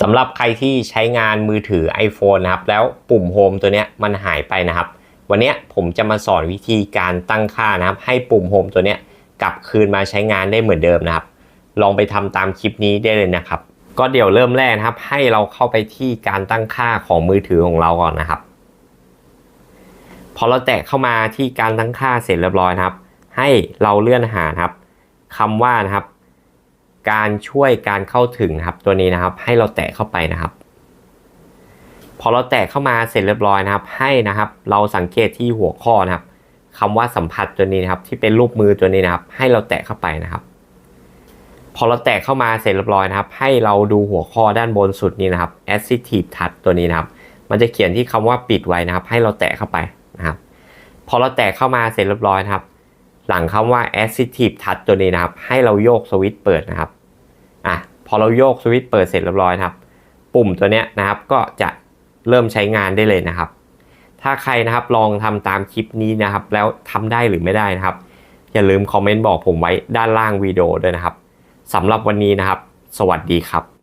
สำหรับใครที่ใช้งานมือถือ iPhone นะครับ แล้วปุ่มโฮมตัวเนี้ยมันหายไปนะครับ วันนี้ผมจะมาสอนวิธีการตั้งค่านะครับ ให้ปุ่มโฮมตัวเนี้ยกลับคืนมาใช้งานได้เหมือนเดิมนะครับ ลองไปทำตามคลิปนี้ได้เลยนะครับ ก็เดี๋ยวเริ่มแรกนะครับ ให้เราเข้าไปที่การตั้งค่าของมือถือของเราก่อนนะครับ พอเราแตะเข้ามาที่การตั้งค่าเสร็จเรียบร้อยนะครับ ให้เราเลื่อนหานะครับคำว่านะครับ การช่วยการเข้าถึงครับตัวนี้นะครับ ให้เราแตะเข้าไปนะครับ พอเราแตะเข้ามาเสร็จเรียบร้อยนะครับ ให้นะครับ เราสังเกตที่หัวข้อนะครับคำว่าสัมผัสตัวนี้นะครับ ที่เป็นรูปมือตัวนี้นะครับ ให้เราแตะเข้าไปนะครับ พอเราแตะเข้ามาเสร็จเรียบร้อยนะครับ ให้เราดูหัวข้อด้านบนสุดนี้นะครับ assistive touch ตัวนี้นะครับ มันจะเขียนที่คำว่าปิดไว้นะครับ ให้เราแตะเข้าไปนะครับ พอเราแตะเข้ามาเสร็จเรียบร้อยนะครับ หลังคำว่า assistive touch ตัวนี้นะครับ ให้เราโยกสวิตช์เปิดนะครับ อะพอเราโยกสวิตช์เปิดเสร็จเรียบร้อยนะครับ ปุ่มตัวเนี้ยนะครับก็จะเริ่มใช้งานได้เลยนะครับ ถ้าใครนะครับลองทำตามคลิปนี้นะครับ แล้วทำได้หรือไม่ได้นะครับ อย่าลืมคอมเมนต์บอกผมไว้ด้านล่างวิดีโอด้วยนะครับสำหรับวันนี้นะครับ สวัสดีครับ